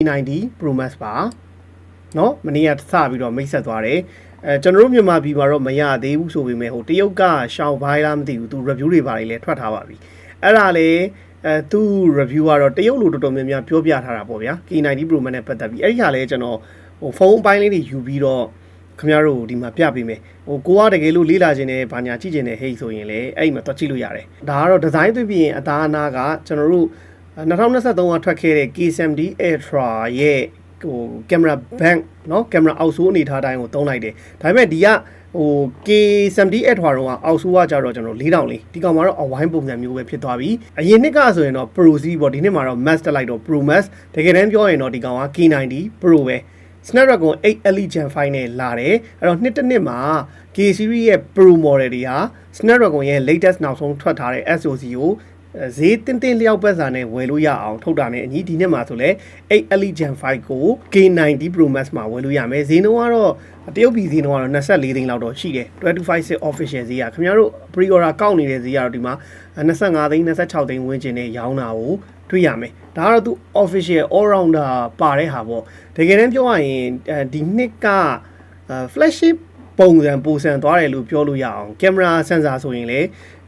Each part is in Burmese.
90 Pro Max ပါเนาะမနေ့ကစပြီးတော့မိတ်ဆက်သွားတယ်အဲကျွန်တော်တို့မြန်မာပြည်မှာတော့မရသေးဘူးဆိုပေမဲ့ဟိုတရုတ်ကရှောင်းဘိုင်းလားမသိဘူးသူ review တွေပါတယ်လဲထွက်ထားပါပြီအဲ့ဒါလေအဲသူ review ကတော့တရုတ်လိုတော်တော်များများပြောပြထားတာပေါ့ဗျာ K90 Pro Max နဲ့ပတ်သက်ပြီးအဲ့ဒီဟာလဲကျွန်တော်ဟိုဖုန်းအပိုင်းလေးတွေယူပြီးတော့ခင်ဗျားတို့ဒီမှာပြပေးမယ်ဟိုကိုကတကယ်လို့လေးလာခြင်းနဲ့ဘာညာကြည့်ခြင်းနဲ့ဟိတ်ဆိုရင်လေအဲ့ဒီမှာတော့ကြည့်လို့ရတယ်ဒါကတော့ဒီဇိုင်းသွင်းပြီးရင်အသားအနာကကျွန်တော်တို့ 2023ကထွက်ခဲ့တဲ့ K70 Ultra ရဲ့ဟိုကင်မရာဘန့်เนาะကင်မရာအောက်ဆိုးအနေထားတိုင်းကိုသုံးလိုက်တယ်ဒါပေမဲ့ဒီကဟို K70 Ultra တော့အောက်ဆိုးကကြတော့ကျွန်တော်4000လေးဒီကောင်မှာတော့အဝိုင်းပုံစံမျိုးပဲဖြစ်သွားပြီအရင်နှစ်ကဆိုရင်တော့ Pro C ပေါ့ဒီနှစ်မှာတော့ Max တက်လိုက်တော့ Pro Max တကယ်တမ်းပြောရင်တော့ဒီကောင်က K90 Pro ပဲ Snapdragon 8 Elite Gen 5နဲ့လာတယ်အဲ့တော့နှစ်တစ်နှစ်မှာ K series ရဲ့ Pro model တွေဟာ Snapdragon ရဲ့ latest နောက်ဆုံးထွက်ထားတဲ့ SoC ကို ဈေးတင်းတင်းလျောက်ပတ်စာနဲ့ဝယ်လို့ရအောင်ထုတ်တာနဲ့အညီဒီနှစ်မှာဆိုလဲ8 Elite Gen 5ကို K90 Pro Max မှာဝယ်လို့ရမယ်ဈေးနှုန်းကတော့တရုတ်ပြည်ဈေးနှုန်းကတော့24သိန်းလောက်တော့ရှိတယ်256 official ဈေးကခင်ဗျားတို့ pre order ကောက်နေတဲ့ဈေးကတော့ဒီမှာ25သိန်း26သိန်းဝန်းကျင်နဲ့ရောင်းတာကိုတွေ့ရမယ်ဒါကတော့သူ official all rounder ပါတဲ့ဟာပေါ့တကယ်တမ်းပြောရရင်ဒီနှစ်က flagship ပုံစံပိုစံသွားတယ်လို့ပြောလို့ရအောင်ကင်မရာဆင်ဆာဆိုရင်လေ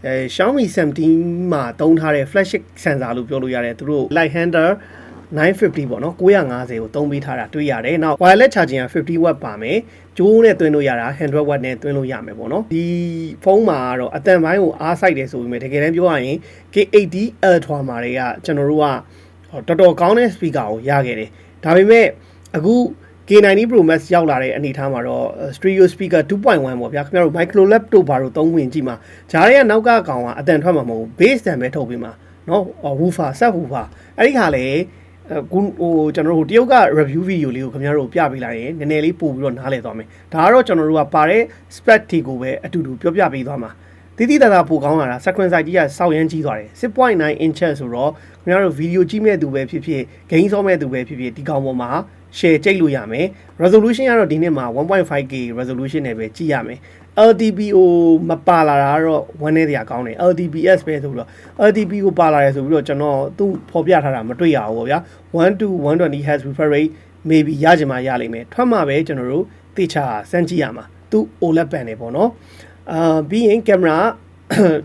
အဲ Xiaomi 17မှာတုံးထားတဲ့ flagship sensor လို့ပြောလို့ရတယ်သူတို့ light hander 950ပေါ့နော်950ကိုသုံးပေးထားတာတွေ့ရတယ်။နောက် wireless charging က50 watt ပါမယ်။ကြိုးနဲ့သွင်းလို့ရတာ100 watt နဲ့သွင်းလို့ရမယ်ပေါ့နော်။ဒီဖုန်းမှာကတော့အတန်ပိုင်းကိုအားစိုက်တယ်ဆိုပေမဲ့တကယ်တမ်းပြောရရင် K80 Ultra မှာတွေကကျွန်တော်တို့ကတော်တော်ကောင်းတဲ့ speaker ကိုရခဲ့တယ်။ဒါပေမဲ့အခု K90 Pro Max ရောက်လာတဲ့အနေအထားမှာတော့ Stereo Speaker 2.1ပေါ့ဗျာခင်ဗျားတို့ Micro Lab တို့ဘာတို့သုံးခွင့်ကြည့်မှာဂျားရဲကနောက်ကကောင်ကအတန်ထွက်မှာမဟုတ်ဘူး Bass တန်ပဲထုတ်ပြီးမှာနော် Woofer Sub Woofer အဲ့ဒီဟာလေအခုဟိုကျွန်တော်တို့တရုတ်က review video လေးကိုခင်ဗျားတို့ပြပေးလိုက်ရင်နည်းနည်းလေးပို့ပြီးတော့နားလည်သွားမယ်ဒါကတော့ကျွန်တော်တို့ကပါတဲ့ spread တီကိုပဲအတူတူပြောပြပေးသွားမှာ တိတိတသာပိုကောင်းလာတာ sequence size ကြီးကစောက်ရမ်းကြီးသွားတယ်6.9 inches ဆိုတော့ခင်ဗျားတို့ video ကြည့်မဲ့သူပဲဖြစ်ဖြစ် game ဆောမဲ့သူပဲဖြစ်ဖြစ်ဒီကောင်ပေါ်မှာ share ကြိတ်လို့ရမယ် resolution ကတော့ဒီနေ့မှာ 1.5k resolution နဲ့ပဲကြည့်ရမယ် LTPO မပါလာတာကတော့ဝမ်းနေစရာကောင်းတယ် LTPS ပဲဆိုပြီးတော့ LTPO ပါလာတယ်ဆိုပြီးတော့ကျွန်တော်သူ့ဖော်ပြထားတာမတွေ့ရဘူးပေါ့ဗျာ1 to 120 Hz refresh rate maybe ရကြမှာရလိမ့်မယ်ထွက်မှာပဲကျွန်တော်တို့သိချာစမ်းကြည့်ရမှာသူ OLED panel ပေါ့နော် အာပြီးရင်ကင်မရာ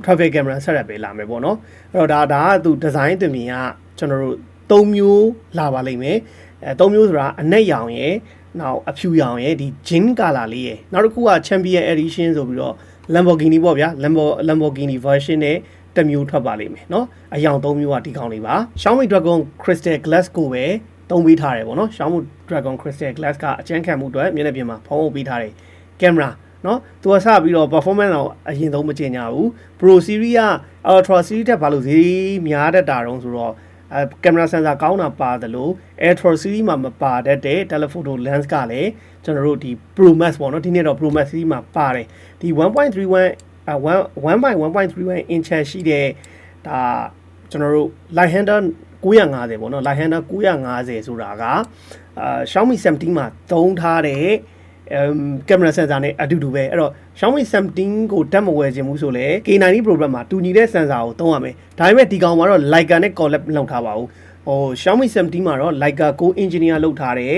traffic camera ဆက်ရက်ပဲလာမယ်ပေါ့နော်အဲ့တော့ဒါဒါကသူ design တင်မြင်ကကျွန်တော်တို့၃မျိုးလာပါလိမ့်မယ်အဲ၃မျိုးဆိုတာအနက်ရောင်ရယ်နောက်အဖြူရောင်ရယ်ဒီ gin color လေးရယ်နောက်တစ်ခုက champion edition ဆိုပြီးတော့ Lamborghini ပေါ့ဗျာ Lambo Lamborghini version နဲ့တစ်မျိုးထွက်ပါလိမ့်မယ်เนาะအယောင်၃မျိုးကဒီကောင်းလေးပါ Xiaomi Dragon Crystal Glass ကိုပဲသုံးပေးထားတယ်ပေါ့နော် Xiaomi Dragon Crystal Glass ကအကျန်းခံမှုအတွက်မျက်နှာပြင်မှာဖုံးအုပ်ပေးထားတယ်ကင်မရာ နော်သူကစပြီးတော့ performance တော့အရင်ဆုံးမကျင်ညာဘူး Pro Series က Ultra Series တက်ဘာလို့ဈေးများတတ်တာတုံးဆိုတော့အဲကင်မရာဆင်ဆာကောင်းတာပါတယ်လို့ Ultra Series မှာမပါတတ်တဲ့ telephoto lens ကလည်းကျွန်တော်တို့ဒီ Pro Max ပေါ့နော်ဒီနေ့တော့ Pro Max Series မှာပါတယ်ဒီ1.31အ1.1.31 inch ရှိတဲ့ဒါကျွန်တော်တို့ light hander 950ပေါ့နော် light hander 950ဆိုတာကအာ Xiaomi 17မှာသုံးထားတဲ့အမ် ကင်မရာဆင်ဆာနဲ့အတူတူပဲအဲ့တော့ Xiaomi 17ကိုတက်မဝယ်ခြင်းဘူးဆိုလေ K90 Pro မှာတူညီတဲ့ဆင်ဆာကိုသုံးရမယ်ဒါပေမဲ့ဒီကောင်မှာတော့ Leica နဲ့ collab လုပ်ထားပါဘူးဟို Xiaomi 17မှာတော့ Leica co engineer လုပ်ထားတယ်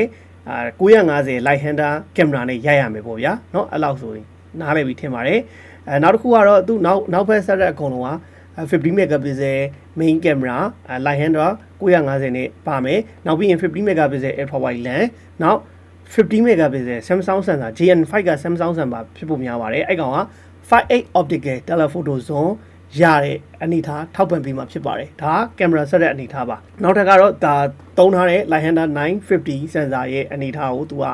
အာ950 light hander ကင်မရာနဲ့ရိုက်ရမယ်ပေါ့ဗျာเนาะအဲ့လောက်ဆိုရင်နားလည်ပြီးထင်ပါတယ်အဲနောက်တစ်ခုကတော့သူနောက်နောက်ဖက်ဆက်တဲ့အကုန်လုံးက50 megapixel main camera light hander 950နဲ့ပါမယ်နောက်ပြီးရင်50 megapixel ultra wide lens နောက် 50 megapixel Samsung sensor JN5 က Samsung sensor ဖြစ်ဖို့များပါတယ်အဲ့ကောင်က58 optical telephoto zoom ရတဲ့အနေထားထောက်ပံ့ပေးမှာဖြစ်ပါတယ်ဒါကကင်မရာဆက်တဲ့အနေထားပါနောက်ထပ်ကတော့ဒါသုံးထားတဲ့ Lighthunter 950 sensor ရဲ့အနေထားကိုသူက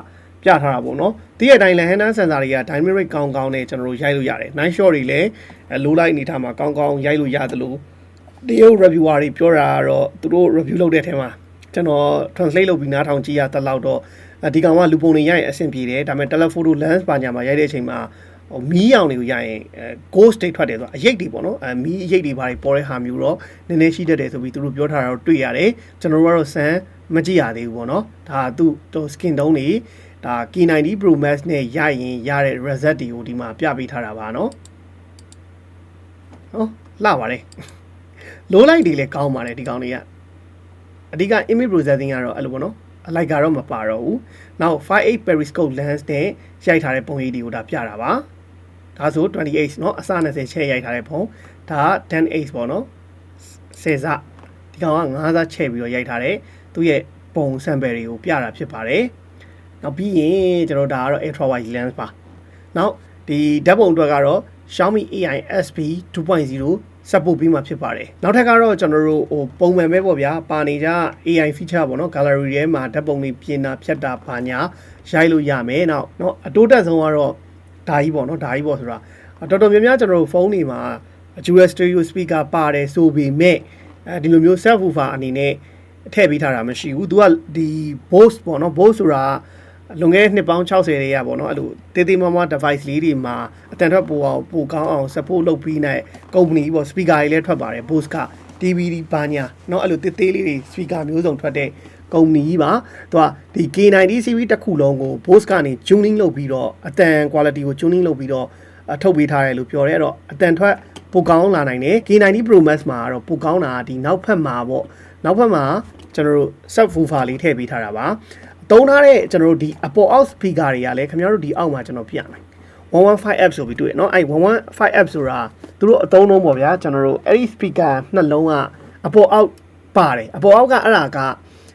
ပြထားတာပေါ့နော်ဒီရဲ့တိုင်း Lighthunter sensor တွေက dynamic ကောင်းကောင်းနဲ့ကျွန်တော်တို့ရိုက်လို့ရတယ်9 shot တွေလည်း low light အနေထားမှာကောင်းကောင်းရိုက်လို့ရသလိုတရုတ် reviewer တွေပြောတာကတော့သူတို့ review လုပ်တဲ့အထက်မှာ ကျွန်တော် translate လုပ်ပြီးနားထောင်ကြည့်ရတဲ့လောက်တော့ဒီကောင်ကလူပုံတွေရိုက်ရင်အဆင်ပြေတယ်ဒါပေမဲ့ telephoto lens ပါညာမှာရိုက်တဲ့အချိန်မှာဟိုမီးရောင်တွေကိုရိုက်ရင်အဲ ghost state ထွက်တယ်ဆိုတော့အရိပ်တွေပေါ့နော်အဲမီးအရိပ်တွေဘာတွေပေါ်တဲ့ဟာမျိုးတော့နည်းနည်းရှိတတ်တယ်ဆိုပြီးသူတို့ပြောထားတာတော့တွေ့ရတယ်ကျွန်တော်တို့ကတော့ဆန်မကြည့်ရသေးဘူးပေါ့နော်ဒါသူသူ skin တုံးတွေဒါ K90 Pro Max နဲ့ရိုက်ရင်ရတဲ့ result တွေကိုဒီမှာပြပေးထားတာပါနော်ဟောလှပါတယ်လိုးလိုက်တွေလည်းကောင်းပါတယ်ဒီကောင်တွေက အဓိက image processing ကတော့အဲ့လိုပေါ့နော် အလိုက်ကတော့မပါတော့ဘူးနောက် 5.8 periscope lens နဲ့ရိုက်ထားတဲ့ပုံရိပ်တွေကိုဒါပြတာပါဒါဆို28เนาะအစ20ချဲ့ရိုက်ထားတဲ့ပုံဒါ10 ပေါ့နော်စေစဒီကောင်က9စားချဲ့ပြီးတော့ရိုက်ထားတဲ့သူ့ရဲ့ပုံ sample တွေကိုပြတာဖြစ်ပါတယ်နောက်ပြီးရင်ကျွန်တော်ဒါကတော့ ultra wide lens ပါနောက်ဒီဓာတ်ပုံအတွက်ကတော့ Xiaomi AI SB 2.0 support ပြီးမှဖြစ်ပါတယ်နောက်ထပ်ကတော့ကျွန်တော်တို့ဟိုပုံမှန်ပဲပေါ့ဗျာပါနေကြ AI feature ပေါ့နော် gallery ထဲမှာဓာတ်ပုံတွေပြင်တာဖြတ်တာပါညာရိုက်လို့ရမယ်နောက်เนาะအတိုးတက်ဆုံးကတော့ဒါကြီးပေါ့နော်ဒါကြီးပေါ့ဆိုတာတော်တော်များများကျွန်တော်တို့ဖုန်းတွေမှာ dual stereo speaker ပါတယ်ဆိုပေမဲ့အဲဒီလိုမျိုး self woofer အနေနဲ့ထည့်ပေးထားတာမရှိဘူး။ तू ကဒီ Bose ပေါ့နော် Bose ဆိုတာ လွန်ခဲ့တဲ့နှစ်ပေါင်း60ရေရပေါ့နော်အဲ့လိုတေးသေးမမ device လေးတွေမှာအတန်ထွက်ပိုအောင်ပိုကောင်းအောင် support လုပ်ပြီးနိုင် company ပေါ့ speaker တွေလည်းထွက်ပါတယ် Bose က DVD ဘာညာเนาะအဲ့လိုတေးသေးလေးတွေ speaker မျိုးစုံထွက်တဲ့ကုမ္ပဏီကြီးပါသူကဒီ K90 series တစ်ခုလုံးကို Bose ကနေ tuning လုပ်ပြီးတော့အတန် quality ကို tuning လုပ်ပြီးတော့ထုတ်ပေးထားတယ်လို့ပြောတယ်အဲ့တော့အတန်ထွက်ပိုကောင်းလာနိုင်တယ် K90 Pro Max မှာကတော့ပိုကောင်းတာဒီနောက်ဖက်မှာပေါ့နောက်ဖက်မှာကျွန်တော်တို့ subwoofer လေးထည့်ပေးထားတာပါ သုံးထားတဲ့ကျွန်တော်တို့ဒီအပေါ်အောက် speaker တွေကလည်းခင်ဗျားတို့ဒီအောက်မှာကျွန်တော်ပြမယ်115 app ဆိုပြီးတွေ့เนาะအဲ့115 app ဆိုတာသူတို့အသုံးလုံးပေါ့ဗျာကျွန်တော်တို့အဲ့ဒီ speaker နှလုံးကအပေါ်အောက်ပါတယ်အပေါ်အောက်ကအဲ့ဒါက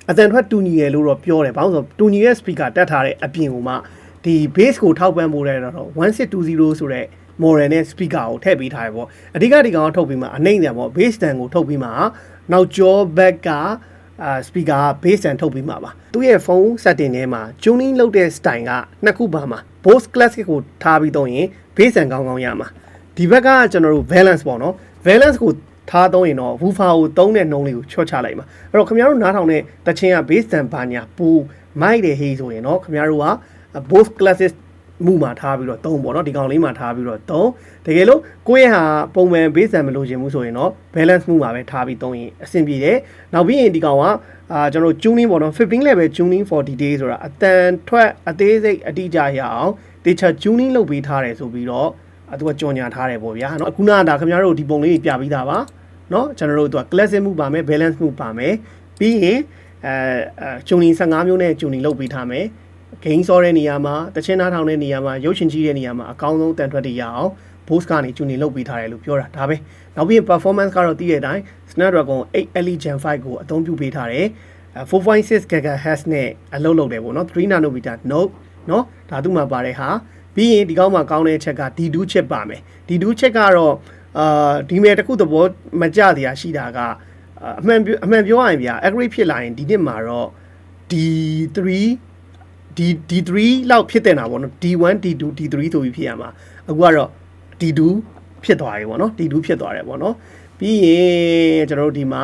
အတန်ထွက်တူညီတယ်လို့တော့ပြောတယ်ဘာလို့ဆိုတူညီရဲ့ speaker တက်ထားတဲ့အပြင်ကမှဒီ base ကိုထောက်ပံ့ဖို့လည်းတော့1620ဆိုတဲ့ model နဲ့ speaker ကိုထည့်ပေးထားတယ်ပေါ့အဓိကဒီကောင်ကထုတ်ပြီးမှအနှိမ့်တယ်ပေါ့ base stand ကိုထုတ်ပြီးမှနောက်ကျော back က အာ speaker က base stand ထုတ်ပြီးမှပါသူ့ရဲ့ဖုန်း setting ထဲမှာ tuning လုပ်တဲ့ style ကနှစ်ခုပါမှာ Bose Classic ကိုထားပြီးတော့ရင် base stand ကောင်းကောင်းရမှာဒီဘက်ကကျွန်တော်တို့ balance ပေါ့နော် balance ကိုထားတော့ရင်တော့ woofer ကိုသုံးတဲ့နှုံးလေးကိုချော့ချလိုက်မှာအဲ့တော့ခင်ဗျားတို့နားထောင်တဲ့တချင်းက base stand ဘာညာပူမိုက်တယ်ဟေးဆိုရင်တော့ခင်ဗျားတို့က Bose Classic မှုမှာထားပြီးတော့သုံးပေါ့နော်ဒီကောင်လေးမှာထားပြီးတော့သုံးတကယ်လို့ကိုယ့်ရဲ့ဟာပုံမှန် base မလို့ခြင်းမှုဆိုရင်တော့ balance မှုမှာပဲထားပြီးသုံးရင်အဆင်ပြေတယ်နောက်ပြီးရင်ဒီကောင်ကအာကျွန်တော် tuning ပေါ့နော်15 level tuning for detail ဆိုတာအတန်ထွက်အသေးစိတ်အတိအကျရအောင်တေချာ tuning လုပ်ပေးထားတယ်ဆိုပြီးတော့အဲသူကကြော်ညာထားတယ်ပေါ့ဗျာเนาะအခုနကဒါခင်ဗျားတို့ဒီပုံလေးပြပြီးသားပါเนาะကျွန်တော်တို့သူက classic မှုပါမယ် balance မှုပါမယ်ပြီးရင်အဲအဲ tuning 15မျိုးနဲ့ tuning လုပ်ပေးထားမယ် ဂိမ်းစောတဲ့နေရာမှာတချင်းနားထောင်တဲ့နေရာမှာရုပ်ရှင်ကြီးတဲ့နေရာမှာအကောင်းဆုံးတန်ထွက်တရအောင် Bose ကနေကျူနေလုပ်ပေးထားတယ်လို့ပြောတာဒါပဲနောက်ပြီး performance ကတော့တည်တဲ့အတိုင်း Snapdragon 8 Elite Gen 5ကိုအသုံးပြုပေးထားတယ်4.6 GHz နဲ့အလုပ်လုပ်တယ်ပေါ့နော်3 nanometer node နော်ဒါသူ့မှာပါတဲ့ဟာပြီးရင်ဒီကောင်းမှာကောင်းတဲ့ချက်က D2 chip ပါမယ် D2 chip ကတော့အာဒီမဲ့တစ်ခုသဘောမကျစရာရှိတာကအမှန်အမှန်ပြောရရင်ဗျာ accurate ဖြစ်လာရင်ဒီနှစ်မှာတော့ D3 D D3 လောက်ဖြစ်တဲ့နာပေါ့နော် D1 D2 D3 ဆိုပြီးဖြစ်ရမှာအခုကတော့ D2 ဖြစ်သွားပြီပေါ့နော် D2 ဖြစ်သွားတယ်ပေါ့နော်ပြီးရင်ကျွန်တော်တို့ဒီမှာ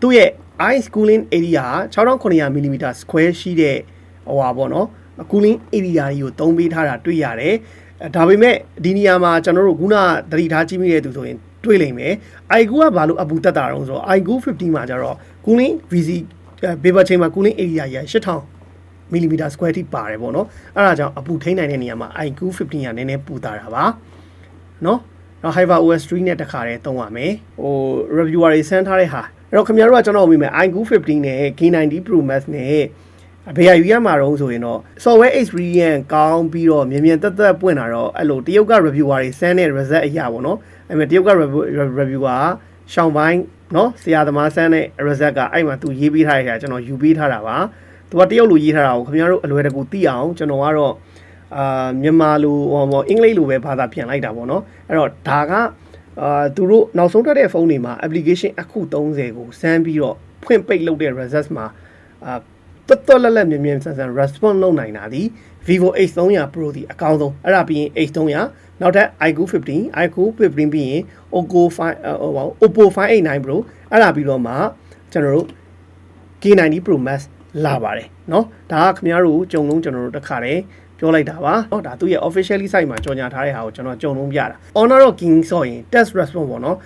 သူ့ရဲ့ eye cooling area 6900 mm square ရှိတဲ့ဟိုပါပေါ့နော် cooling area ကြီးကိုသုံးပေးထားတာတွေ့ရတယ်ဒါပေမဲ့ဒီနေရာမှာကျွန်တော်တို့ခုနသတိထားကြည့်မိတဲ့သူဆိုရင်တွေ့လိမ့်မယ် iQOO ကဘာလို့အပူတက်တာတော့ဆိုတော့ iQOO 50မှာကျတော့ cooling VC paper chain မှာ cooling area ကြီး8000 မီလီမီတာ square ထိပါတယ်ပေါ့နော်အဲ့ဒါကြောင့်အပူထိန်းနိုင်တဲ့နေရာမှာ iQ 15ကနည်းနည်းပူတာတာပါနော်နောက် Hyper OS 3နဲ့တခါတည်းသုံးရမယ်ဟို reviewer တွေဆန်းထားတဲ့ဟာအဲ့တော့ခင်ဗျားတို့ကကျွန်တော်မိမယ် iQ 15နဲ့ K90 Pro Max နဲ့ဘယ်ရယူရမှာတော့ဆိုရင်တော့ software experience ကောင်းပြီးတော့မြန်မြန်တက်တက်ပွင့်တာတော့အဲ့လိုတရုတ်က reviewer တွေဆန်းတဲ့ result အရာပေါ့နော်အဲ့မဲ့တရုတ်က reviewer ရှောင်းပိုင်းနော်ဆရာသမားဆန်းတဲ့ result ကအဲ့မှာသူရေးပေးထားတဲ့ခါကျွန်တော်ယူပေးထားတာပါ သူကတရုတ်လိုရေးထားတာကိုခင်ဗျားတို့အလွယ်တကူသိအောင်ကျွန်တော်ကတော့အာမြန်မာလိုဟောပေါ့အင်္ဂလိပ်လိုပဲဘာသာပြန်လိုက်တာပေါ့နော်အဲ့တော့ဒါကအာသူတို့နောက်ဆုံးထွက်တဲ့ဖုန်းတွေမှာ application အခု30ကိုစမ်းပြီးတော့ဖွင့်ပိတ်လုပ်တဲ့ results မှာအာတော်တော်လက်လက်မြင်မြင်ဆန်ဆန် response လုပ်နိုင်တာဒီ Vivo X300 Pro ဒီအကောင်းဆုံးအဲ့ဒါပြီးရင် X300 နောက်ထပ် iQOO 15 iQOO 15ပြီးရင် Oppo 5ဟိုပါ Oppo 589 Pro အဲ့ဒါပြီးတော့မှကျွန်တော်တို့ K90 Pro Max လာပါတယ်เนาะဒါကခင်ဗျားတို့ကြုံလုံးကျွန်တော်တို့တခါတည်းပြောလိုက်တာပါเนาะဒါသူ့ရဲ့ officially site မှာကြော်ညာထားတဲ့ဟာကိုကျွန်တော်ကြုံလုံးပြတာ Honor of King ဆိုရင် test response ပေါ့เนาะ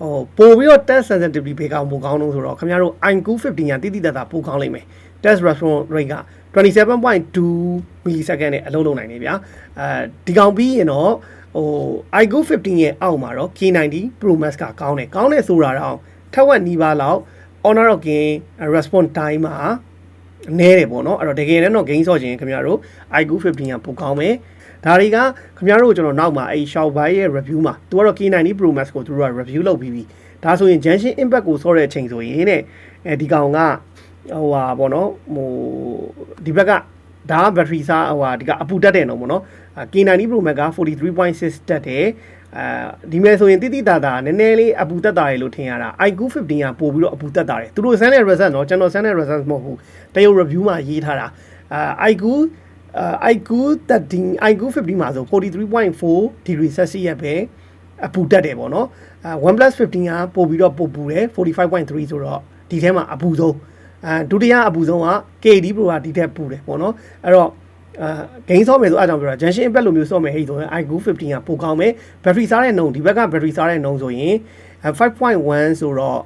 ဟိုပို့ပြီးတော့ test sensitivity ဘေးကောင်ပိုကောင်းလို့ဆိုတော့ခင်ဗျားတို့ iQ 15ကတိတိတတ်တာပိုကောင်းလိမ့်မယ် test response rate က27.2 millisecond နဲ့အလုံးလုံးနိုင်နေဗျာအဲဒီကောင်ပြီးရင်တော့ဟို iQ 15ရဲ့အောက်မှာတော့ K90 Pro Max ကကောင်းတယ်ကောင်းတယ်ဆိုတာတော့ထက်ဝက်နီးပါးလောက် honor of gain response time မှာ နဲတယ်ပေါ့နော်အဲ့တော့တကယ်တမ်းတော့ gain ဆော့ခြင်းခင်ဗျားတို့ iQ 15ကပိုကောင်းမယ်ဒါတွေကခင်ဗျားတို့ကျွန်တော်နောက်မှာအဲ့ Xiaomi ရဲ့ review မှာသူကတော့ K90 Pro Max ကိုသူတို့က review လုပ်ပြီးပြီဒါဆိုရင် Junction Impact ကိုဆော့တဲ့အချိန်ဆိုရင်တဲ့အဲဒီကောင်ကဟိုဟာပေါ့နော်ဟိုဒီဘက်ကဒါက battery စားဟိုဟာဒီကအပူတက်တယ်နော်ပေါ့နော် K90 Pro Max က43.6တက်တယ် အဲဒီမဲ့ဆိုရင်တိတိတာတာနည်းနည်းလေးအပူတက်တာရလို့ထင်ရတာ iQ 15ကပို့ပြီးတော့အပူတက်တာတယ်သူတို့စမ်းတဲ့ result နော်ကျွန်တော်စမ်းတဲ့ result မဟုတ်ဘူးတရုတ် review မှာရေးထားတာအာ iQ အာ iQ 13 iQ 15မှာဆို43.4 degree celsius ရဲ့ပဲအပူတက်တယ်ပေါ့နော်အာ OnePlus 15ကပို့ပြီးတော့ပို့ပူတယ်45.3ဆိုတော့ဒီထဲမှာအပူဆုံးအဲဒုတိယအပူဆုံးက KD Pro ကဒီထက်ပူတယ်ပေါ့နော်အဲ့တော့ အာဂိမ်းဆော့မယ်ဆိုအားကြောင့်ပြောတာ Junction Impact လိုမျိုးဆော့မယ်ဟိဆိုရင် iQOO 15ကပိုကောင်းမယ် battery စားတဲ့နှုန်းဒီဘက်က battery စားတဲ့နှုန်းဆိုရင်5.1ဆိုတော့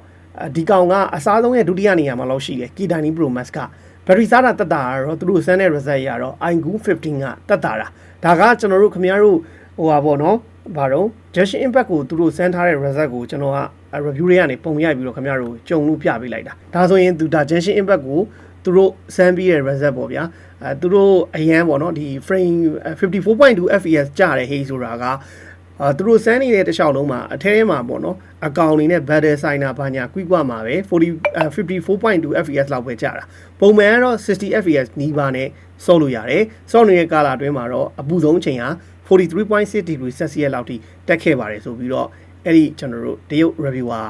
ဒီကောင်ကအစားဆုံးရဲ့ဒုတိယနေရာမှာလောက်ရှိတယ် K90 Pro Max က battery စားတာတက်တာကတော့သူတို့စမ်းတဲ့ result ရတော့ iQOO 15ကတက်တာတာဒါကကျွန်တော်တို့ခင်ဗျားတို့ဟိုပါပေါ့နော်ဘာတော့ Junction Impact ကိုသူတို့စမ်းထားတဲ့ result ကိုကျွန်တော်က review တွေကနေပုံရိုက်ပြီးတော့ခင်ဗျားတို့ကြုံလို့ပြပေးလိုက်တာဒါဆိုရင်သူဒါ Junction Impact ကို သူတို့စမ်းပြီးတဲ့ result ပေါ့ဗျာအဲသူတို့အရန်ပေါ့နော်ဒီ frame 54.2 fps ကြတယ်ဟေးဆိုတာကအာသူတို့စမ်းနေတဲ့တခြားလုံးမှာအထဲထဲမှာပေါ့နော်အကောင်နေနဲ့ battle signer ဘာညာကွိကွမှာပဲ40 54.2 fps လောက်ပဲကြာတာပုံမှန်ကတော့60 fps နီးပါးနဲ့စော့လို့ရတယ်စော့နေတဲ့ကာလာအတွင်းမှာတော့အပူဆုံးချိန်ဟာ43.6 degree celsius လောက်ထိတက်ခဲ့ပါတယ်ဆိုပြီးတော့အဲ့ဒီကျွန်တော်တို့တရုတ် reviewer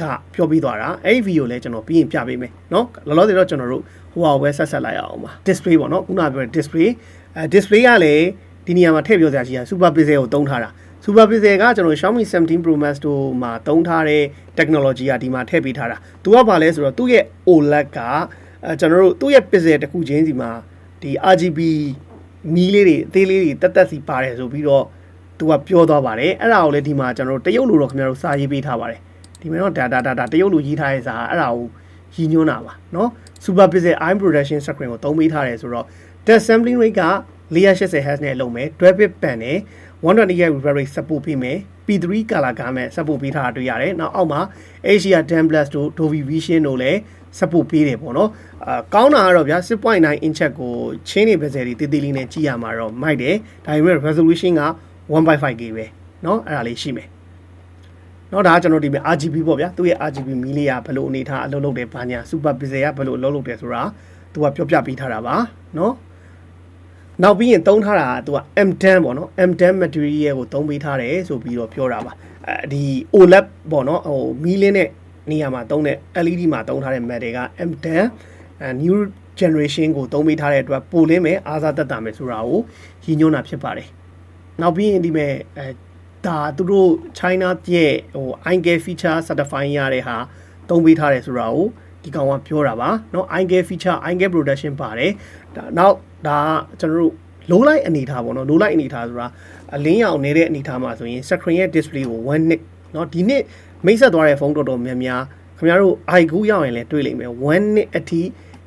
ကပြောပြီးသွားတာအဲ့ဒီဗီဒီယိုလည်းကျွန်တော်ပြီးရင်ပြပေးမယ်เนาะလောလောဆယ်တော့ကျွန်တော်တို့ဟိုဟာပဲဆက်ဆက်လိုက်အောင်ပါ display ပေါ့เนาะခုနပြောတဲ့ display အဲ display ကလည်းဒီနေရာမှာထည့်ပြောစရာရှိတာ super pixel ကိုသုံးထားတာ super pixel ကကျွန်တော် Xiaomi 17 Pro Max တို့မှာသုံးထားတဲ့ technology ကဒီမှာထည့်ပေးထားတာသူကဘာလဲဆိုတော့သူ့ရဲ့ OLED ကအဲကျွန်တော်တို့သူ့ရဲ့ pixel တစ်ခုချင်းစီမှာဒီ RGB မီးလေးတွေအသေးလေးတွေတက်တက်စီပါတယ်ဆိုပြီးတော့သူကပြောသွားပါတယ်အဲ့ဒါကိုလည်းဒီမှာကျွန်တော်တို့တရုတ်လိုတော့ခင်ဗျားတို့စာရေးပေးထားပါတယ် ဒီမှာတော့ data data တရုတ်လိုရေးထားတဲ့စာအဲ့ဒါကိုရည်ညွှန်းတာပါเนาะ super pixel eye production screen ကိုသုံးပေးထားတယ်ဆိုတော့ touch sampling rate က480 Hz နဲ့လုပ်မယ် dual bit pan နဲ့120 Hz refresh rate support ပေးမယ် P3 color gamut support ပေးထားတာတွေ့ရတယ်နောက်အောက်မှာ Asia 10 Plus တို့ Dolby Vision တို့လည်း support ပေးတယ်ပေါ့နော်အာကောင်းတာကတော့ဗျာ6.9 inch ကိုချင်းနေပဲစယ်ဒီတေးသေးလေးနဲ့ကြည့်ရမှာတော့မိုက်တယ်ဒါပေမဲ့ resolution က 1.5K ပဲเนาะအဲ့ဒါလေးရှိမယ် เนาะဒါကကျွန်တော်ဒီမှာ RGB ပေါ့ဗျာသူ့ရဲ့ RGB မီလေးကဘယ်လိုအနေထားအလုပ်လုပ်တယ်ဘာညာ super pixel ကဘယ်လိုအလုပ်လုပ်တယ်ဆိုတာသူကပြောပြပေးထားတာပါเนาะနောက်ပြီးရင်သုံးထားတာကသူက M10 ပေါ့နော် M10 material ကိုသုံးပေးထားတယ်ဆိုပြီးတော့ပြောတာပါအဲဒီ OLED ပေါ့နော်ဟိုမီးလင်းတဲ့နေရာမှာသုံးတဲ့ LED မှာသုံးထားတဲ့ metal က M10 new generation ကိုသုံးပေးထားတဲ့အတွက်ပိုလင်းမယ်အားစားတက်တာမယ်ဆိုတာကိုရည်ညွှန်းတာဖြစ်ပါတယ်နောက်ပြီးရင်ဒီမဲ့အဲ ဒါသူတို့ China ရဲ့ဟို iGel feature certify ရတဲ့ဟာသုံးပေးထားတယ်ဆိုတာကိုဒီကောင်ကပြောတာပါเนาะ iGel feature iGel production ပါတယ်ဒါနောက်ဒါကျွန်တော်တို့ low light အနေထားပေါ့နော် low light အနေထားဆိုတာအလင်းရောင်နေတဲ့အနေထားမှာဆိုရင် screen ရဲ့ display ကို1 nit เนาะဒီနှစ်မိတ်ဆက်သွားတဲ့ဖုန်းတော်တော်များများခင်ဗျားတို့ iQ ရောက်ရင်လည်းတွေ့လိမ့်မယ်1 nit အထိ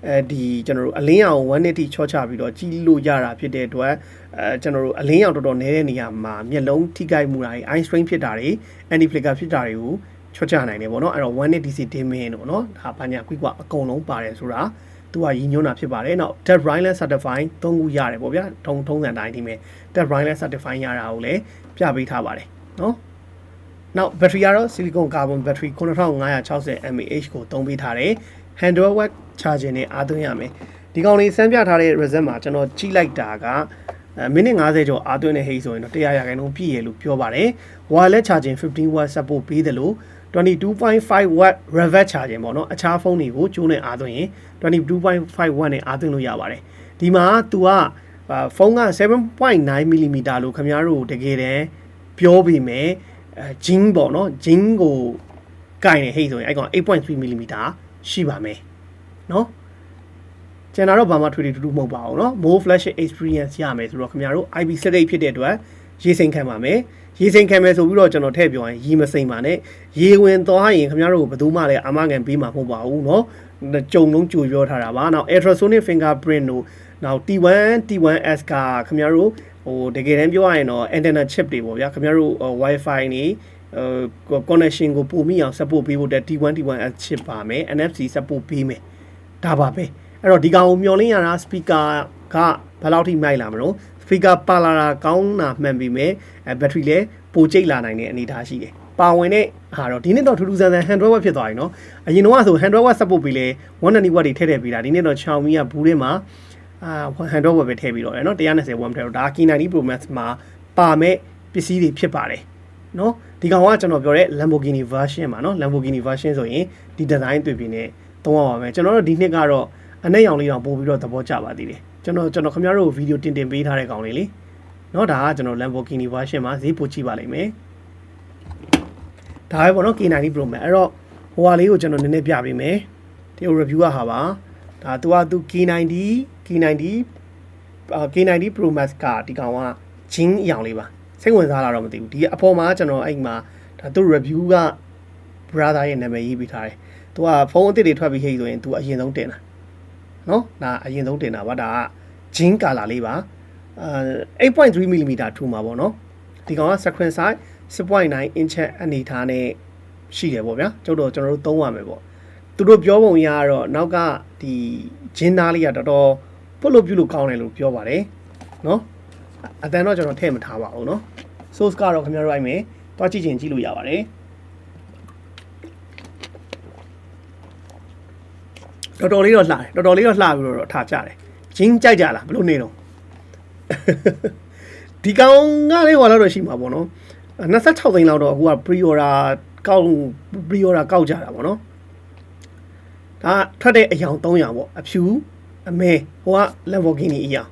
အဲဒီကျွန်တော်တို့အလင်းရောင်1 nit ထိချော့ချပြီးတော့ကြည့်လို့ရတာဖြစ်တဲ့အတွက်အဲကျွန်တော်တို့အလင်းရောင်တော်တော်နေတဲ့နေရာမှာမျက်လုံးထိခိုက်မှုတာတွေ eye strain ဖြစ်တာတွေ anti flicker ဖြစ်တာတွေကိုချော့ချနိုင်တယ်ပေါ့နော်အဲ့တော့1 nit DC dimming တို့နော်ဒါဘာညာကွိကွာအကုန်လုံးပါတယ်ဆိုတာသူကရည်ညွှန်းတာဖြစ်ပါတယ်။နောက် Dead Brightline Certify သုံးခုရတယ်ပေါ့ဗျာ။ထုံထုံးစံတိုင်းဒီမဲ့ Dead Brightline Certify ရတာကိုလည်းပြပေးထားပါတယ်နော်။နောက် battery ကတော့ silicon carbon battery 9560 mAh ကိုသုံးပေးထားတယ်။ handle watt charging နဲ့အားသွင်းရမယ်။ဒီကောင်လေးစမ်းပြထားတဲ့ result မှာကျွန်တော်ကြည့်လိုက်တာကအဲမိနစ်90ကျော်အားသွင်းတဲ့ဟိတ်ဆိုရင်တော့100ရာခိုင်နှုန်းပြည့်ရလို့ပြောပါတယ်။ wireless charging 15 watt support ပေးတယ်လို့22.5 watt reverse charging ပေါ့နော်အခြားဖုန်းတွေကိုကျိုးနဲ့အားသွင်းရင်22.5 watt နဲ့အားသွင်းလို့ရပါတယ်ဒီမှာ तू ကဖုန်းက7.9 mm လို့ခင်ဗျားတို့တကယ်တမ်းပြောပြီးမယ်အဲဂျင်းပေါ့နော်ဂျင်းကိုကင်နေဟိတ်ဆိုရင်အဲ့ကောင်8.3 mm ရှိပါမယ် နော်ကျန်တာတော့ဘာမှထွေထွေတူတူမဟုတ်ပါဘူးเนาะ more flash experience ရမယ်ဆိုတော့ခင်ဗျားတို့ IP78 ဖြစ်တဲ့အတွက်ရေးစိမ်ခံပါမယ်ရေစိမ်ခံမယ်ဆိုပြီးတော့ကျွန်တော်ထည့်ပြောရင်ရေမစိမ်ပါနဲ့ရေဝင်သွားရင်ခင်ဗျားတို့ဘယ်သူမှလည်းအာမခံပေးမှာမဟုတ်ပါဘူးเนาะကြုံလုံးကြိုပြောထားတာပါနောက် ultrasonic fingerprint တို့နောက် T1 T1S ကခင်ဗျားတို့ဟိုတကယ်တမ်းပြောရရင်တော့ antenna chip တွေပေါ့ဗျာခင်ဗျားတို့ Wi-Fi နေဟို connection ကိုပို့မိအောင် support ပေးဖို့တဲ့ T1 T1S chip ပါမယ် NFC support ပေးမယ် ဒါပါပဲ အဲ့တော့ဒီကောင်ကိုမျောလင်းရတာ speaker ကဘယ်လောက်ထိမိုက်လာမလို့ speaker ပါလာတာကောင်းတာမှန်ပြီမဲ့အဲဘက်ထရီလည်းပိုကျိတ်လာနိုင်တဲ့အနေအထားရှိတယ်ပါဝင်တဲ့ဟာတော့ဒီနေ့တော့ထူးထူးဆန်းဆန်း100 watt ဖြစ်သွားပြီเนาะအရင်တော့ဆို100 watt support ပြီးလဲ190 watt တွေထည့်ထည့်ပြီးတာဒီနေ့တော့ Xiaomi ကဘူးထဲမှာအာ100 watt ပဲထည့်ပြီးတော့တယ်เนาะ120 watt ထည့်တော့ဒါ K90 Pro Max မှာပါမဲ့ပစ္စည်းတွေဖြစ်ပါတယ်เนาะဒီကောင်ကကျွန်တော်ပြောတဲ့ Lamborghini version မှာเนาะ Lamborghini version ဆိုရင်ဒီ design တွေ့ပြီးနေ သုံးရပါမယ်ကျွန်တော်တို့ဒီနှစ်ကတော့အနဲ့ရောင်လေးတော့ပို့ပြီးတော့သဘောကျပါသေးတယ်ကျွန်တော်ကျွန်တော်ခင်ဗျားတို့ဗီဒီယိုတင်တင်ပေးထားတဲ့ကောင်လေးလေเนาะဒါကကျွန်တော် Lamborghini version မှာဈေးပိုကြည့်ပါလိမ့်မယ်ဒါပဲပေါ့နော် K90 Pro Max အဲ့တော့ဟိုဟာလေးကိုကျွန်တော်နည်းနည်းပြပေးမယ်ဒီ review ကဟာပါဒါသူကသူ K90 K90 အာ K90 Pro Max ကဒီကောင်ကဂျင်းအရောင်လေးပါစိတ်ဝင်စားလာတော့မသိဘူးဒီအပေါ်မှာကျွန်တော်အဲ့မှာဒါသူ review က brother ရဲ့နာမည်ရေးပေးထားတယ် သူကဖုန်းအသစ်တွေထွက်ပြီးဟိဆိုရင်သူအရင်ဆုံးတင်တာနော်ဒါအရင်ဆုံးတင်တာပါဒါကဂျင်းကာလာလေးပါအာ8.3 mm ထူမှာပေါ့နော်ဒီကောင်က screen size 6.9 inch အနေထားနဲ့ရှိတယ်ပေါ့ဗျာကျုပ်တို့ကျွန်တော်တို့သုံးရမယ်ပေါ့သူတို့ပြောပုံရကတော့နောက်ကဒီဂျင်းသားလေးကတော်တော်ပုတ်လို့ပြုလို့ကောင်းတယ်လို့ပြောပါတယ်နော်အတန်တော့ကျွန်တော်ထည့်မထားပါဘူးနော် source ကတော့ခင်ဗျားတို့အိုက်မယ်တွားကြည့်ချင်ကြည့်လို့ရပါတယ် တော်တော်လေးတော့လှတယ်တော်တော်လေးတော့လှပြီးတော့ထားကြတယ်ဂျင်းကြိုက်ကြလားဘလို့နေတော့ဒီကောင်ကလေးဟောတော့ရှိမှာပေါ့နော်26သိန်းလောက်တော့အခုက pre order ကောက် pre order ကောက်ကြတာပေါ့နော်ဒါထွက်တဲ့အယောင်300ပေါ့အဖြူအမဲဟိုက Lamborghini အယောင်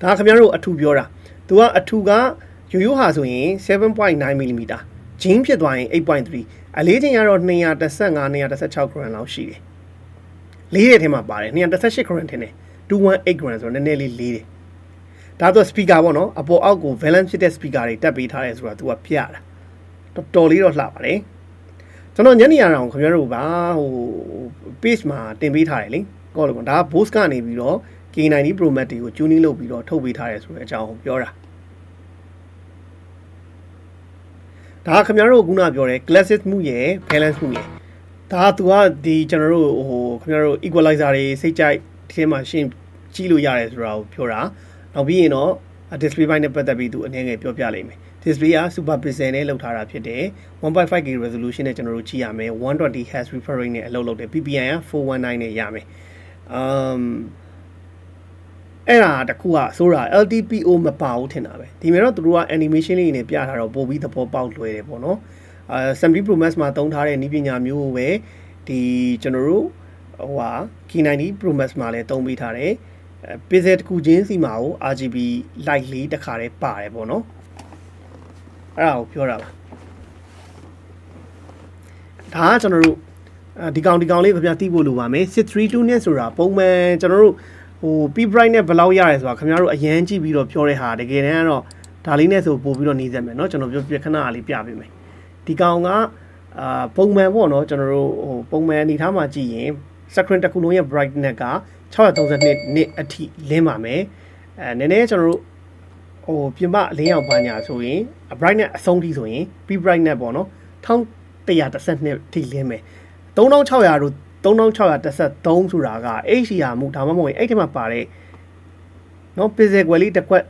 ဒါခင်ဗျားတို့အထူပြောတာသူကအထူကရိုးရိုးဟာဆိုရင်7.9 mm ဂျင်းဖြစ်သွားရင်8.3အလေးချိန်ကတော့215 216 gram လောက်ရှိတယ် လေးတဲ့ထဲမှာပါတယ်218 gram ထင်တယ်218 gram ဆိုတော့နည်းနည်းလေးလေးတယ်ဒါတော့ speaker ပေါ့နော်အပေါ်အောက်ကို balance ဖြစ်တဲ့ speaker တွေတက်ပေးထားတယ်ဆိုတာ तू ကပြတာတော်တော်လေးတော့လှပါတယ်ကျွန်တော်ညနေရအောင်ခင်ဗျားတို့ကဟို page မှာတင်ပေးထားတယ်လေကောလို့ဒါ Bose ကနေပြီးတော့ K90 Pro Max တွေကို tuning လုပ်ပြီးတော့ထုတ်ပေးထားတယ်ဆိုတဲ့အကြောင်းကိုပြောတာဒါခင်ဗျားတို့ကခုနပြောတဲ့ classic မှုရယ် balance မှုရယ် ဒါ तू ကဒီကျွန်တော်တို့ဟိုခင်ဗျားတို့ equalizer တွေစိတ်ကြိုက်ဒီထဲမှာရှင်းကြည့်လို့ရတယ်ဆိုတာကိုပြောတာနောက်ပြီးရင်တော့ display ဘိုင်းနဲ့ပတ်သက်ပြီးသူအနေငယ်ပြောပြလိမ့်မယ် display က super pixel နဲ့လောက်ထားတာဖြစ်တယ် 1.5K resolution နဲ့ကျွန်တော်တို့ကြည့်ရမယ် 120 Hz refresh rate နဲ့အလုပ်လုပ်တယ် PPI က419နဲ့ရမယ် um အဲ့ဒါတခုကဆိုတာ LTPO မပါဘူးထင်တာပဲဒီမှာတော့သူတို့က animation လေးနဲ့ပြထားတော့ပို့ပြီးသဘောပေါက်လွယ်တယ်ပေါ့နော်အာ 70 Pro Max မှာသုံးထားတဲ့နည်းပညာမျိုးကိုပဲဒီကျွန်တော်တို့ဟိုဟာ K90 Pro Max မှာလည်းသုံးပေးထားတယ် pixel တစ်ခုချင်းစီမှာကို RGB light လေးတစ်ခါတည်းပါတယ်ပေါ့နော်အဲ့ဒါကိုပြောတာပါဒါကကျွန်တော်တို့ဒီကောင်ဒီကောင်လေးခင်ဗျာသိဖို့လိုပါမယ်632နဲ့ဆိုတာပုံမှန်ကျွန်တော်တို့ဟို P bright နဲ့ဘယ်လောက်ရရဲဆိုတာခင်ဗျားတို့အရန်ကြည့်ပြီးတော့ပြောတဲ့ဟာတကယ်တမ်းကတော့ဒါလေးနဲ့ဆိုပို့ပြီးတော့နေစက်မယ်เนาะကျွန်တော်ပြောပြခဏလေးပြပေးမယ် ဒီကောင်ကအာပုံမှန်ပေါ့နော်ကျွန်တော်တို့ဟိုပုံမှန်အနေထားမှာကြည့်ရင် screen တစ်ခုလုံးရဲ့ brightness က632နစ်အထိလင်းပါမယ်အဲနည်းနည်းကျွန်တော်တို့ဟိုပြင်ပအလင်းရောင်ပါညာဆိုရင် brightness အဆုံးထိဆိုရင် p brightness ပေါ့နော်1132ထိလင်းမယ်3600တို့3633ဆိုတာက HDR မူဒါမှမဟုတ်ရင်အဲ့ဒီမှာပါတဲ့နော် pixel ကွယ်လေးတစ်ခွက်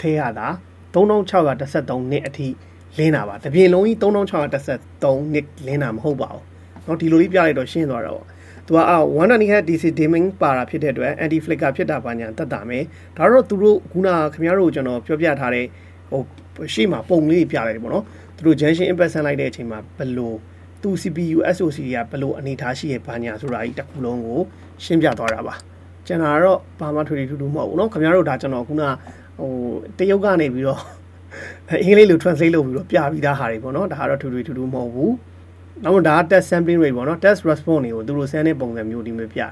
ထဲရတာ3633နစ်အထိ လင်းတာပါတပြင်လုံးကြီး3613နှစ်လင်းတာမဟုတ်ပါဘူးเนาะဒီလိုလေးပြလိုက်တော့ရှင်းသွားတာပေါ့သူကအာ190 Hz DC dimming ပါတာဖြစ်တဲ့အတွက် anti flicker ဖြစ်တာပါညာတက်တာမယ်ဒါတော့သူတို့ခုနခင်ဗျားတို့ကျွန်တော်ပြောပြထားတဲ့ဟိုရှေ့မှာပုံလေးပြလိုက်တယ်ပေါ့နော်သူတို့ junction impact ဆန်လိုက်တဲ့အချိန်မှာဘယ်လိုသူ CPU SoC တွေကဘယ်လိုအနေထားရှိရဲ့ဘာညာဆိုတာကြီးတစ်ခုလုံးကိုရှင်းပြသွားတာပါကျွန်တော်ကတော့ဘာမှထွေထွေထူးထူးမဟုတ်ဘူးเนาะခင်ဗျားတို့ဒါကျွန်တော်ခုနဟိုတရုတ်ကနေပြီးတော့ အင်္ဂလိပ်လို translate လုပ်ပြီးတော့ပြပြီးသားဟာတွေပေါ့နော်ဒါကတော့ထူထူထူထူမဟုတ်ဘူးနောက်တော့ဒါက test sampling rate ပေါ့နော် test response တွေကိုသူတို့ဆန်းတဲ့ပုံစံမျိုးဒီမျိုးပြတာ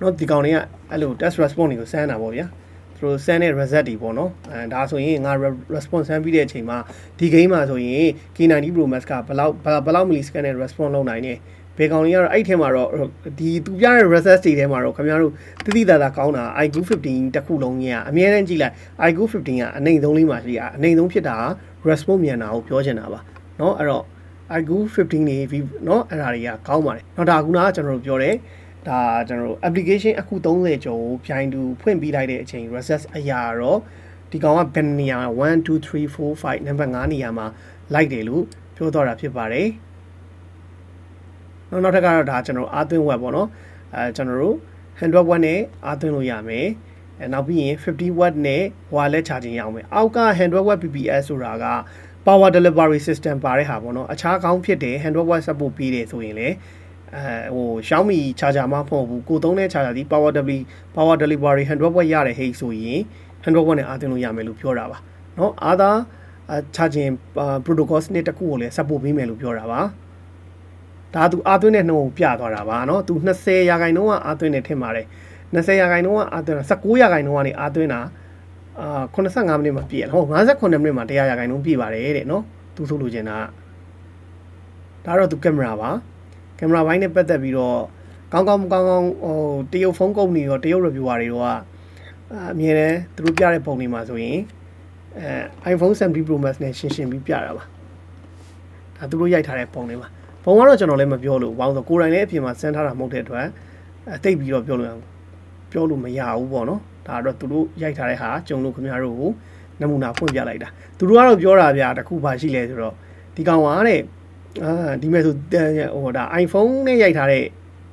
နော်ဒီကောင်တွေကအဲ့လို test response တွေကိုဆန်းတာပေါ့ဗျာသူတို့ဆန်းတဲ့ result တွေပေါ့နော်အဲဒါဆိုရင်ငါ response ဆန်းပြီးတဲ့အချိန်မှာဒီ game မှာဆိုရင် K90 Pro Max ကဘယ်လောက်ဘယ်လောက် millisecond နဲ့ response လုပ်နိုင်လဲ ဘယ်ကောင်တွေကတော့အဲ့ထဲမှာတော့ဒီသူပြတဲ့ result တွေထဲမှာတော့ခင်ဗျားတို့တိတိတသာကောင်းတာ iQOO 15တစ်ခုလုံးကြီးကအများနဲ့ကြည့်လိုက် iQOO 15ကအနိုင်ဆုံးလေးမှာရှိတာအနိုင်ဆုံးဖြစ်တာ response မြန်တာကိုပြောချင်တာပါเนาะအဲ့တော့ iQOO 15နေเนาะအဲ့ဒါတွေကကောင်းပါတယ်เนาะဒါကူနာကကျွန်တော်တို့ပြောတယ် ဒါကျွန်တော်တို့ application အခု30ကျော်ကိုပြိုင်တူဖွင့်ပြီးလိုက်တဲ့အချိန် recess အရာတော့ဒီကောင်ကဘယ်နေရာ1 2 3 4 5နံပါတ်5နေရာမှာလိုက်တယ်လို့ပြောတော့တာဖြစ်ပါတယ် နောက်နောက်ထပ်ကတော့ဒါကျွန်တော်တို့အာသွင်း web ပေါ့နော်အဲကျွန်တော်တို့100 watt နဲ့အာသွင်းလို့ရမယ်အဲနောက်ပြီးရင်50 watt နဲ့ wireless charging ရအောင်မယ်အောက်က100 watt PPS ဆိုတာက power delivery system ပါတဲ့ဟာပေါ့နော်အခြားကောင်းဖြစ်တယ်100 watt support ပေးတယ်ဆိုရင်လေအဲဟို Xiaomi charger မှမဟုတ်ဘူးကိုသုံးတဲ့ charger ဒီ power delivery power delivery 100 watt ရတယ်ဟိတ်ဆိုရင်100 watt နဲ့အားသွင်းလို့ရမယ်လို့ပြောတာပါเนาะအားသာ charging protocol စနစ်တစ်ခုကိုလည်း support ပေးမယ်လို့ပြောတာပါ ဒါသူအာသွင်းတဲ့နှုန်းကိုပြသွားတာပါနော်သူ20ရာခိုင်နှုန်းကအာသွင်းတယ်ထင်ပါတယ်20ရာခိုင်နှုန်းကအာသွင်းတာ19ရာခိုင်နှုန်းကနေအာသွင်းတာအာ85မိနစ်မှာပြည့်ရဟုတ်58မိနစ်မှာ100ရာခိုင်နှုန်းပြည့်ပါတယ်တဲ့နော်သူဆိုလိုချင်တာဒါတော့သူကင်မရာပါကင်မရာဘိုင်းနဲ့ပတ်သက်ပြီးတော့ကောင်းကောင်းကောင်းကောင်းဟိုတရုတ်ဖုန်းကုမ္ပဏီရောတရုတ် reviewer တွေရောအမြဲတမ်းသူတို့ပြတဲ့ပုံတွေမှာဆိုရင်အဲ iPhone 7 Pro Max နဲ့ရှင်းရှင်းပြီးပြတာပါဒါသူတို့ရိုက်ထားတဲ့ပုံတွေပါ ပုံကတော့ကျွန်တော်လည်းမပြောလို့ဘာလို့ဆိုကိုယ်တိုင်လည်းအပြင်မှာစမ်းထားတာမဟုတ်တဲ့အတွက်အသိပြီးတော့ပြောလို့ပြောလို့မရဘူးပေါ့နော်ဒါတော့သူတို့ရိုက်ထားတဲ့ဟာကျုံလို့ခင်ဗျားတို့ကိုနမူနာဖွင့်ပြလိုက်တာသူတို့ကတော့ပြောတာဗျာတခုပါရှိလဲဆိုတော့ဒီကောင်ကတဲ့အာဒီမဲ့ဆိုဟိုဒါ iPhone နဲ့ရိုက်ထားတဲ့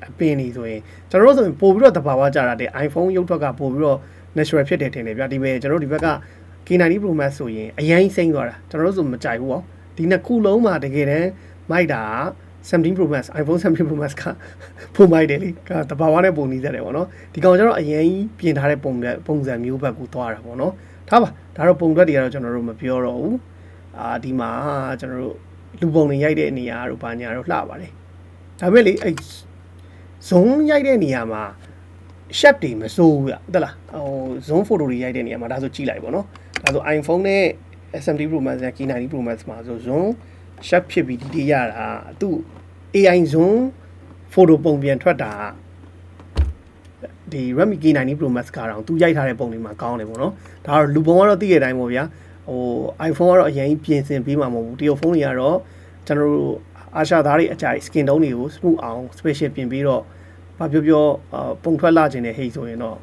အပင်နေဆိုရင်ကျွန်တော်တို့ဆိုရင်ပို့ပြီးတော့တဘာဝကြတာတဲ့ iPhone ရုပ်ထွက်ကပို့ပြီးတော့ natural ဖြစ်တယ်ထင်တယ်ဗျာဒီမဲ့ကျွန်တော်တို့ဒီဘက်က K90 Pro Max ဆိုရင်အရင်စိမ့်သွားတာကျွန်တော်တို့ဆိုမကြိုက်ဘူးဟောဒီနှစ်ခုလုံးမှာတကယ်တမ်း မိုက်တာ17 Pro Max iPhone 17 Pro Max ကပုံမိုက်တယ်လေကတဘာဝနဲ့ပုံနေကြတယ်ပေါ့နော်ဒီကောင်ကျတော့အရင်ပြင်ထားတဲ့ပုံပုံစံမျိုးဘက်ကိုသွားတာပေါ့နော်ထားပါဒါတော့ပုံတွက်တွေကတော့ကျွန်တော်တို့မပြောတော့ဘူးအာဒီမှာကျွန်တော်တို့လူပုံတွေရိုက်တဲ့နေရာတို့ဘာညာတို့လှပါတယ်ဒါပေမဲ့လေအဲ့ဇုံရိုက်တဲ့နေရာမှာ shape တွေမစိုးဘူးဗျဟုတ်လားဟို zone photo တွေရိုက်တဲ့နေရာမှာဒါဆိုကြည့်လိုက်ပေါ့နော်ဒါဆို iPhone နဲ့ S70 Pro Max နဲ့ K90 Pro Max မှာဆို zone shape ဖြစ်ပြီးဒီတေးရတာသူ့ AI zone photo ပုံပြန်ထွက်တာဒီ Redmi K90 Pro Max ကတော့သူရိုက်ထားတဲ့ပုံတွေမှာကောင်းတယ်ပေါ့နော်ဒါတော့လူပုံကတော့သိတဲ့အတိုင်းပေါ့ဗျာဟို iPhone ကတော့အရင်ပြင်ဆင်ပြီးမှာမဟုတ်ဘူးတရုတ်ဖုန်းတွေကတော့ကျွန်တော်တို့အာရှသားတွေအကြိုက် skin tone တွေကို smooth အောင် special ပြင်ပြီးတော့ဘာပြောပြောပုံထွက်လာခြင်းနဲ့ဟိတ်ဆိုရင်တော့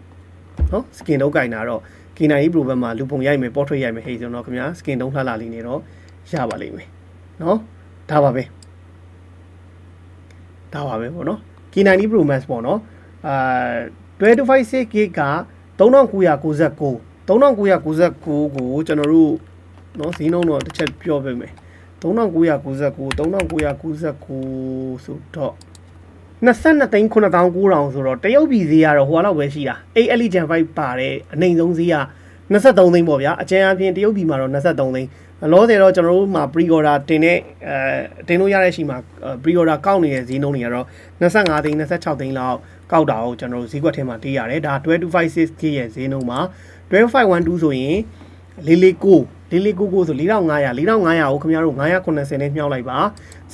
နော် skin tone ကင်တာတော့ K90 Pro ဘက်မှာလူပုံရိုက်မယ် portrait ရိုက်မယ်ဟိတ်ဆိုတော့ခင်ဗျာ skin tone လှလှလေးနေတော့ရပါလိမ့်မယ် နော်ဒါပါပဲဒါပါပဲပေါ့နော် K90 Pro Max ပေါ့နော်အာ1256 GB က3999 3999ကိုကျွန်တော်တို့နော်ဈေးနှုန်းတော့တစ်ချက်ပြောပေးမယ်3999 3999ဆိုတော့22သိန်း9900ဆိုတော့တရုတ်ပြည်ဈေးကတော့ဟိုလောက်ပဲရှိတာအဲ့ Elegant 5ပါတဲ့အနိုင်ဆုံးဈေးက23သိန်းပေါ့ဗျာအကျဉ်းအပြင်တရုတ်ပြည်မှာတော့23သိန်း လောဆယ်တော့ကျွန်တော်တို့မှာ pre order တင်တဲ့အဲတင်လို့ရတဲ့ရှိမှာ pre order ကောက်နေတဲ့ဈေးနှုန်းတွေကတော့25သိန်း26သိန်းလောက်ကောက်တာကိုကျွန်တော်တို့ဈေးကွက်ထဲမှာတေးရတယ်ဒါ 2256K ရဲ့ဈေးနှုန်းမှာ2512ဆိုရင်449 4499ဆို4500 4500ကိုခင်ဗျားတို့990နဲ့မြှောက်လိုက်ပါ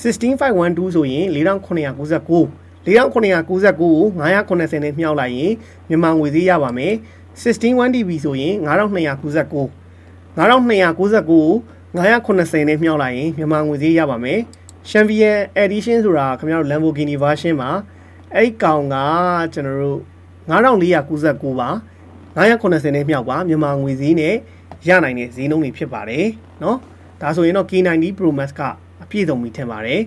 16512ဆိုရင်4999 4999ကို990နဲ့မြှောက်လိုက်ရင်မြန်မာငွေဈေးရပါမယ်16 1DB ဆိုရင်9299 9299ကို990နဲ့မြှောက်လိုက်ရင်မြန်မာငွေဈေးရပါမယ် Champion Edition ဆိုတာခင်ဗျားတို့ Lamborghini version မှာအဲ့ဒီကောင်ကကျွန်တော်တို့9499ပါ990နဲ့မြှောက်ပါမြန်မာငွေဈေးနဲ့ရနိုင်တဲ့ဈေးနှုန်းတွေဖြစ်ပါတယ်เนาะဒါဆိုရင်တော့ K90 Pro Max ကအပြည့်စုံပြီထင်ပါတယ်